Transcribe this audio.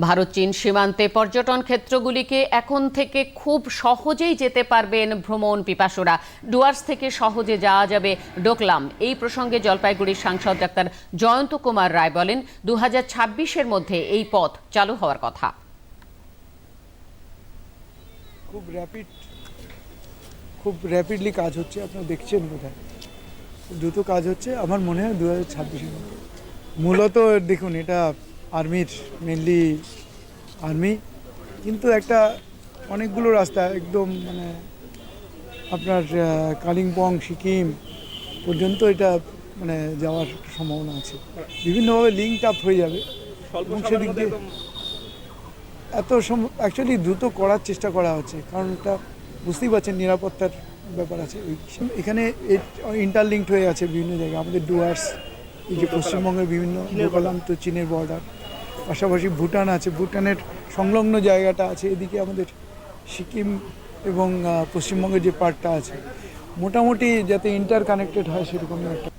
ভারত চীন সীমান্তে পর্যটন ক্ষেত্রগুলিকে এখন থেকে খুব সহজেই যেতে পারবেন ভ্রমণ পিপাসুরা। ডুয়ার্স থেকে সহজে যাওয়া যাবে ডোকলাম। এই প্রসঙ্গে জলপাইগুড়ির সাংসদ ডাক্তার জয়ন্ত কুমার রায় বলেন দু এর মধ্যে এই পথ চালু হওয়ার কথা। খুব র্যাপিড খুব র্যাপিডলি কাজ হচ্ছে। আপনারা দেখছেন খুব দ্রুত কাজ হচ্ছে। আমার মনে হয় দু হাজার মধ্যে। মূলত, দেখুন, এটা আর্মির মেনলি আর্মি কিন্তু একটা অনেকগুলো রাস্তা একদম মানে আপনার কালিম্পং সিকিম পর্যন্ত এটা মানে যাওয়ার সম্ভাবনা আছে। বিভিন্নভাবে লিঙ্ক আপ হয়ে যাবে। এবং সেদিক দিয়ে এত অ্যাকচুয়ালি দ্রুত করার চেষ্টা করা হচ্ছে কারণ এটা বুঝতেই পারছেন নিরাপত্তার ব্যাপার আছে। এখানে ইন্টারলিঙ্কড হয়ে আছে বিভিন্ন জায়গায়। আমাদের ডুয়ার্স এই যে পশ্চিমবঙ্গের বিভিন্ন বললাম তো চীনের বর্ডার পাশাপাশি ভুটান আছে। ভুটানের সংলগ্ন জায়গাটা আছে। এদিকে আমাদের সিকিম এবং পশ্চিমবঙ্গের যে পার্টটা আছে। মোটামুটি যাতে ইন্টার কানেক্টেড হয় সেরকমই একটা